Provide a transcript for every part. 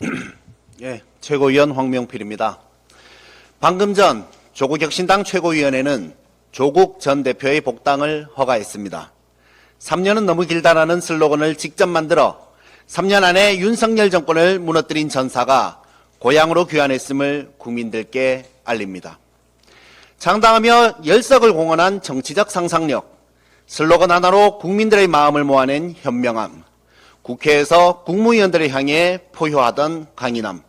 예, 최고위원 황명필입니다. 방금 전 조국혁신당 최고위원회는 조국 전 대표의 복당을 허가했습니다. 3년은 너무 길다라는 슬로건을 직접 만들어 3년 안에 윤석열 정권을 무너뜨린 전사가 고향으로 귀환했음을 국민들께 알립니다. 창당하며 열석을 공헌한 정치적 상상력, 슬로건 하나로 국민들의 마음을 모아낸 현명함, 국회에서 국무위원들을 향해 포효하던 강인함,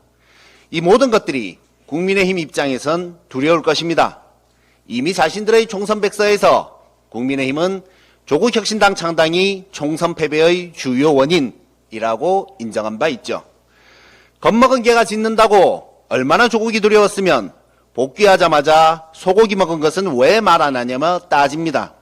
이 모든 것들이 국민의힘 입장에선 두려울 것입니다. 이미 자신들의 총선 백서에서 국민의힘은 조국 혁신당 창당이 총선 패배의 주요 원인이라고 인정한 바 있죠. 겁먹은 개가 짖는다고 얼마나 조국이 두려웠으면 복귀하자마자 소고기 먹은 것은 왜 말 안 하냐며 따집니다.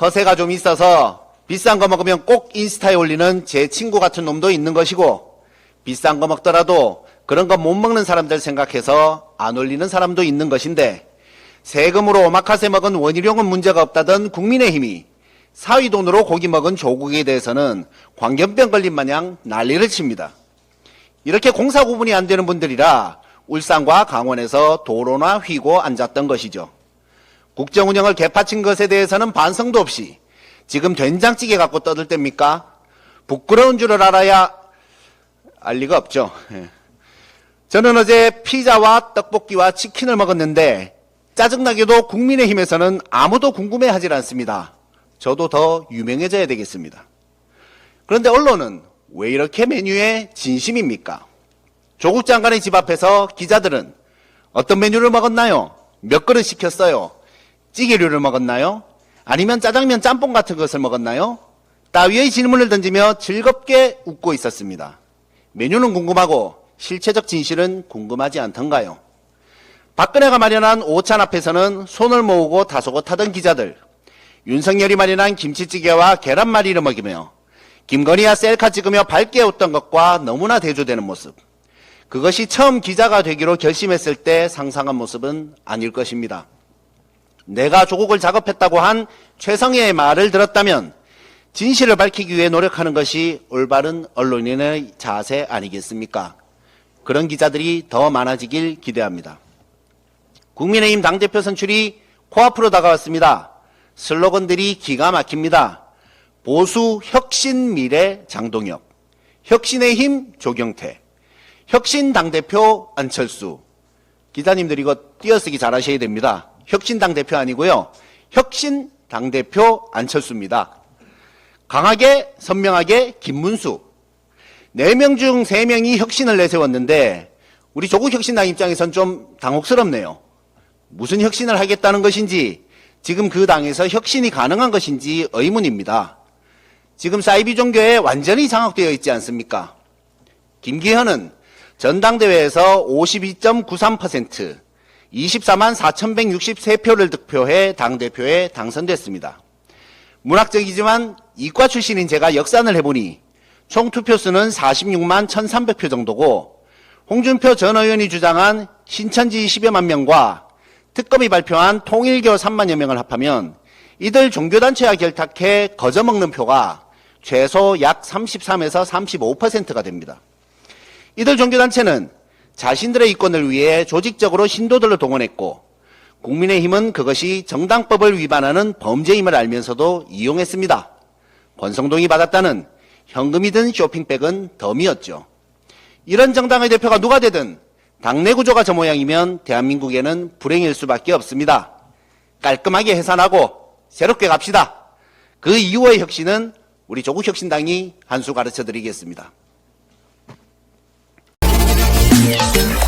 허세가 좀 있어서 비싼 거 먹으면 꼭 인스타에 올리는 제 친구 같은 놈도 있는 것이고 비싼 거 먹더라도 그런 거 못 먹는 사람들 생각해서 안 올리는 사람도 있는 것인데 세금으로 오마카세 먹은 원희룡은 문제가 없다던 국민의힘이 사위 돈으로 고기 먹은 조국에 대해서는 광견병 걸린 마냥 난리를 칩니다. 이렇게 공사 구분이 안 되는 분들이라 울산과 강원에서 도로나 휘고 앉았던 것이죠. 국정 운영을 개파친 것에 대해서는 반성도 없이 지금 된장찌개 갖고 떠들 때입니까? 부끄러운 줄을 알아야 알 리가 없죠. 예. 저는 어제 피자와 떡볶이와 치킨을 먹었는데 짜증나게도 국민의힘에서는 아무도 궁금해하지 않습니다. 저도 더 유명해져야 되겠습니다. 그런데 언론은 왜 이렇게 메뉴에 진심입니까? 조국 장관의 집 앞에서 기자들은 어떤 메뉴를 먹었나요? 몇 그릇 시켰어요? 찌개류를 먹었나요? 아니면 짜장면 짬뽕 같은 것을 먹었나요? 따위의 질문을 던지며 즐겁게 웃고 있었습니다. 메뉴는 궁금하고 실체적 진실은 궁금하지 않던가요? 박근혜가 마련한 오찬 앞에서는 손을 모으고 다소곳하던 기자들, 윤석열이 마련한 김치찌개와 계란말이를 먹이며 김건희와 셀카 찍으며 밝게 웃던 것과 너무나 대조되는 모습. 그것이 처음 기자가 되기로 결심했을 때 상상한 모습은 아닐 것입니다. 내가 조국을 작업했다고 한 최성애의 말을 들었다면 진실을 밝히기 위해 노력하는 것이 올바른 언론인의 자세 아니겠습니까? 그런 기자들이 더 많아지길 기대합니다. 국민의힘 당대표 선출이 코앞으로 다가왔습니다. 슬로건들이 기가 막힙니다. 보수 혁신 미래 장동혁, 혁신의 힘 조경태, 혁신 당대표 안철수. 기자님들 이거 띄어쓰기 잘하셔야 됩니다. 혁신 당 대표 아니고요. 혁신 당대표 안철수입니다. 강하게 선명하게 김문수. 네명중세 명이 혁신을 내세웠는데 우리 조국 혁신당 입장에선 좀 당혹스럽네요. 무슨 혁신을 하겠다는 것인지 지금 그 당에서 혁신이 가능한 것인지 의문입니다. 지금 사이비 종교에 완전히 장악되어 있지 않습니까? 김기현은 전당대회에서 52.93%, 24만 4,163표를 득표해 당대표에 당선됐습니다. 문학적이지만 이과 출신인 제가 역산을 해보니 총 투표수는 46만 1,300표 정도고 홍준표 전 의원이 주장한 신천지 10여만 명과 특검이 발표한 통일교 3만여 명을 합하면 이들 종교단체와 결탁해 거저먹는 표가 최소 약 33에서 35%가 됩니다. 이들 종교단체는 자신들의 이권을 위해 조직적으로 신도들을 동원했고 국민의힘은 그것이 정당법을 위반하는 범죄임을 알면서도 이용했습니다. 권성동이 받았다는 현금이 든 쇼핑백은 덤이었죠. 이런 정당의 대표가 누가 되든 당내 구조가 저 모양이면 대한민국에는 불행일 수밖에 없습니다. 깔끔하게 해산하고 새롭게 갑시다. 그 이후의 혁신은 우리 조국 혁신당이 한 수 가르쳐 드리겠습니다. Thank you.